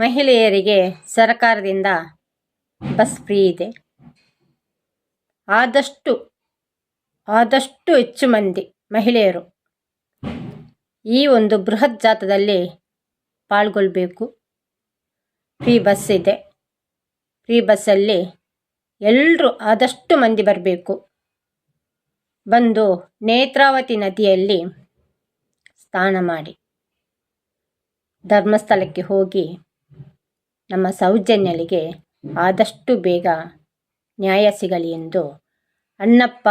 ಮಹಿಳೆಯರಿಗೆ ಸರ್ಕಾರದಿಂದ bus free ಇದೆ. ಆದಷ್ಟು ಆದಷ್ಟು ಹೆಚ್ಚು ಮಂದಿ ಮಹಿಳೆಯರು ಈ ಒಂದು ಬೃಹತ್ ಜಾತದಲ್ಲಿ ಪಾಲ್ಗೊಳ್ಬೇಕು. ಫ್ರೀ ಬಸ್ ಇದೆ. ಫ್ರೀ ಬಸ್ಸಲ್ಲಿ ಎಲ್ಲರೂ ಆದಷ್ಟು ಮಂದಿ ಬರಬೇಕು. ಬಂದು ನೇತ್ರಾವತಿ ನದಿಯಲ್ಲಿ ಸ್ನಾನ ಮಾಡಿ ಧರ್ಮಸ್ಥಳಕ್ಕೆ ಹೋಗಿ ನಮ್ಮ ಸೌಜನ್ಯಳಿಗೆ ಆದಷ್ಟು ಬೇಗ ನ್ಯಾಯ ಸಿಗಲಿ ಎಂದು ಅಣ್ಣಪ್ಪ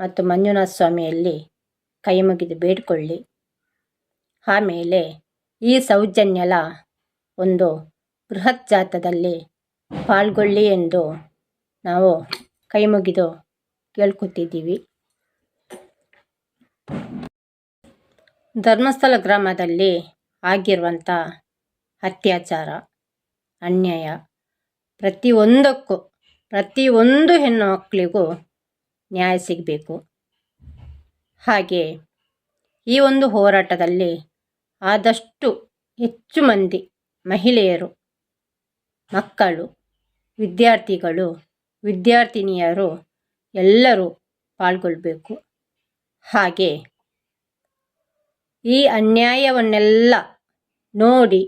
ಮತ್ತು ಮಂಜುನಾಥ ಸ್ವಾಮಿಯಲ್ಲಿ ಕೈಮುಗಿದು ಬೇಡಿಕೊಳ್ಳಿ. ಆಮೇಲೆ ಈ ಸೌಜನ್ಯಲ ಒಂದು ಬೃಹತ್ ಜಾತದಲ್ಲಿ ಪಾಲ್ಗೊಳ್ಳಿ ಎಂದು ನಾವು ಕೈಮುಗಿದು ಕೇಳ್ಕೊತಿದ್ದೀವಿ. ಧರ್ಮಸ್ಥಳ ಗ್ರಾಮದಲ್ಲಿ ಆಗಿರುವಂಥ ಅತ್ಯಾಚಾರ. ಅನ್ಯಾಯ. ಪ್ರತಿಯೊಂದಕ್ಕೂ, ಪ್ರತಿಯೊಂದು ಹೆಣ್ಣು ಮಕ್ಕಳಿಗೂ ನ್ಯಾಯ ಸಿಗಬೇಕು. ಹಾಗೆ ಈ ಒಂದು ಹೋರಾಟದಲ್ಲಿ ಆದಷ್ಟು ಹೆಚ್ಚು ಮಂದಿ ಮಹಿಳೆಯರು, ಮಕ್ಕಳು, ವಿದ್ಯಾರ್ಥಿಗಳು, ವಿದ್ಯಾರ್ಥಿನಿಯರು ಎಲ್ಲರೂ ಪಾಲ್ಗೊಳ್ಬೇಕು. ಹಾಗೆ ಈ ಅನ್ಯಾಯವನ್ನೆಲ್ಲ ನೋಡಿ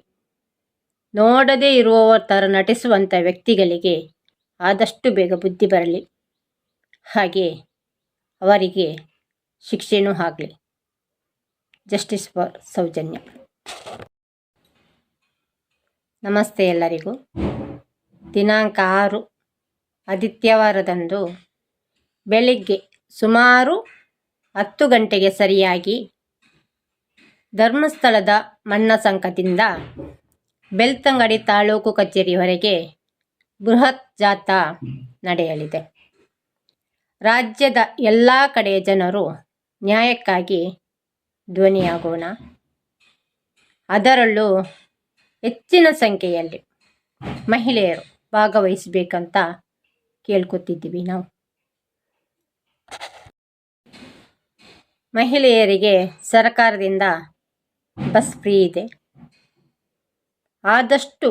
ನೋಡದೇ ಇರುವವರ ಥರ ನಟಿಸುವಂಥ ವ್ಯಕ್ತಿಗಳಿಗೆ ಆದಷ್ಟು ಬೇಗ ಬುದ್ಧಿ ಬರಲಿ. ಹಾಗೆ ಅವರಿಗೆ ಶಿಕ್ಷೆನೂ ಆಗಲಿ. Justice for Soujanya. ನಮಸ್ತೆ ಎಲ್ಲರಿಗೂ. ದಿನಾಂಕ ಆರು, ಆದಿತ್ಯವಾರದಂದು ಬೆಳಿಗ್ಗೆ ಸುಮಾರು ಹತ್ತು ಗಂಟೆಗೆ ಸರಿಯಾಗಿ ಧರ್ಮಸ್ಥಳದ ಮಣ್ಣ ಸಂಘದಿಂದ ಬೆಳ್ತಂಗಡಿ ತಾಲೂಕು ಕಚೇರಿವರೆಗೆ ಬೃಹತ್ ಜಾಥಾ ನಡೆಯಲಿದೆ. ರಾಜ್ಯದ ಎಲ್ಲ ಕಡೆಯ ಜನರು ನ್ಯಾಯಕ್ಕಾಗಿ ಧ್ವನಿಯಾಗೋಣ. ಅದರಲ್ಲೂ ಹೆಚ್ಚಿನ ಸಂಖ್ಯೆಯಲ್ಲಿ ಮಹಿಳೆಯರು ಭಾಗವಹಿಸಬೇಕಂತ ಕೇಳ್ಕೊತಿದ್ದೀವಿ ನಾವು. ಮಹಿಳೆಯರಿಗೆ ಸರ್ಕಾರದಿಂದ ಬಸ್ ಫ್ರೀ ಇದೆ. ಆದಷ್ಟು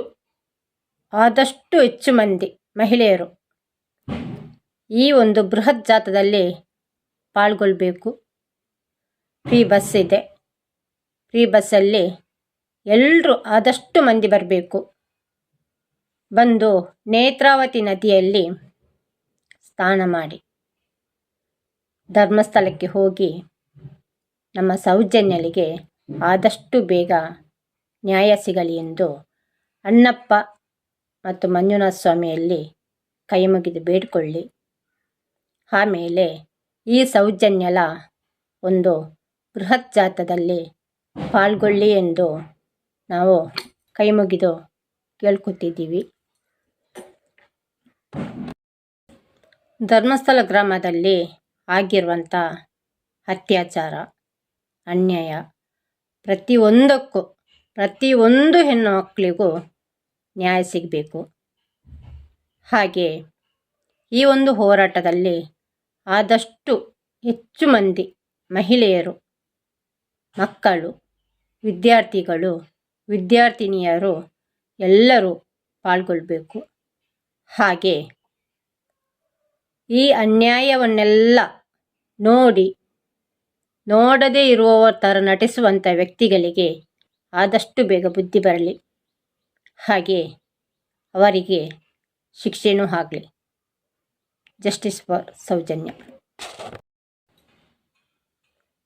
ಆದಷ್ಟು ಹೆಚ್ಚು ಮಂದಿ ಮಹಿಳೆಯರು ಈ ಒಂದು ಬೃಹತ್ ಜಾತದಲ್ಲಿ ಪಾಲ್ಗೊಳ್ಬೇಕು. ಫ್ರೀ ಬಸ್ ಇದೆ. ಫ್ರೀ ಬಸ್ಸಲ್ಲಿ ಎಲ್ಲರೂ ಆದಷ್ಟು ಮಂದಿ ಬರಬೇಕು. ಬಂದು ನೇತ್ರಾವತಿ ನದಿಯಲ್ಲಿ ಸ್ನಾನ ಮಾಡಿ, ಧರ್ಮಸ್ಥಳಕ್ಕೆ ಹೋಗಿ ನಮ್ಮ ಸೌಜನ್ಯಲಿಗೆ ಆದಷ್ಟು ಬೇಗ ನ್ಯಾಯ ಸಿಗಲಿ ಎಂದು ಅಣ್ಣಪ್ಪ ಮತ್ತು ಮಂಜುನಾಥ ಸ್ವಾಮಿಯಲ್ಲಿ ಕೈ ಮುಗಿದು ಬೇಡಿಕೊಳ್ಳಿ ಆಮೇಲೆ ಈ ಸೌಜನ್ಯಲ ಒಂದು ಬೃಹತ್ ಜಾತದಲ್ಲಿ ಪಾಲ್ಗೊಳ್ಳಿ ಎಂದು ನಾವು ಕೈ ಮುಗಿದು ಕೇಳ್ಕೊತಿದ್ದೀವಿ. ಧರ್ಮಸ್ಥಳ ಗ್ರಾಮದಲ್ಲಿ ಆಗಿರುವಂಥ ಅತ್ಯಾಚಾರ, ಅನ್ಯಾಯ ಪ್ರತಿಯೊಂದಕ್ಕೂ ಪ್ರತಿಯೊಂದು ಹೆಣ್ಣು ಮಕ್ಕಳಿಗೂ ನ್ಯಾಯ ಸಿಗಬೇಕು. ಹಾಗೆ ಈ ಒಂದು ಹೋರಾಟದಲ್ಲಿ ಆದಷ್ಟು ಹೆಚ್ಚು ಮಂದಿ ಮಹಿಳೆಯರು, ಮಕ್ಕಳು, ವಿದ್ಯಾರ್ಥಿಗಳು, ವಿದ್ಯಾರ್ಥಿನಿಯರು ಎಲ್ಲರೂ ಪಾಲ್ಗೊಳ್ಬೇಕು. ಹಾಗೆ ಈ ಅನ್ಯಾಯವನ್ನೆಲ್ಲ ನೋಡಿ ನೋಡದೇ ಇರುವವರ ಥರ ನಟಿಸುವಂಥ ವ್ಯಕ್ತಿಗಳಿಗೆ ಆದಷ್ಟು ಬೇಗ ಬುದ್ಧಿ ಬರಲಿ. ಹಾಗೆ ಅವರಿಗೆ ಶಿಕ್ಷೆನೂ ಆಗಲಿ. Justice for Soujanya.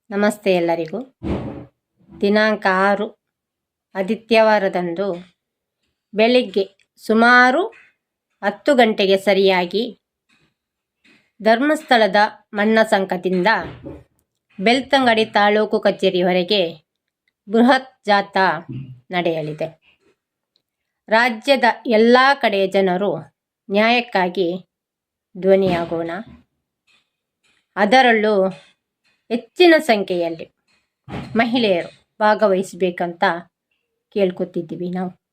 ನಮಸ್ತೆ ಎಲ್ಲರಿಗೂ. ದಿನಾಂಕ ಆರು, ಆದಿತ್ಯವಾರದಂದು ಬೆಳಿಗ್ಗೆ ಸುಮಾರು ಹತ್ತು ಗಂಟೆಗೆ ಸರಿಯಾಗಿ ಧರ್ಮಸ್ಥಳದ ಮಣ್ಣ ಸಂಕದಿಂದ ಬೆಳ್ತಂಗಡಿ ತಾಲೂಕು ಕಚೇರಿವರೆಗೆ ಬೃಹತ್ ಜಾಥಾ ನಡೆಯಲಿದೆ. ರಾಜ್ಯದ ಎಲ್ಲ ಕಡೆಯ ಜನರು ನ್ಯಾಯಕ್ಕಾಗಿ ಧ್ವನಿಯಾಗೋಣ. ಅದರಲ್ಲೂ ಹೆಚ್ಚಿನ ಸಂಖ್ಯೆಯಲ್ಲಿ ಮಹಿಳೆಯರು ಭಾಗವಹಿಸಬೇಕಂತ ಕೇಳ್ಕೊತಿದ್ದೀವಿ ನಾವು.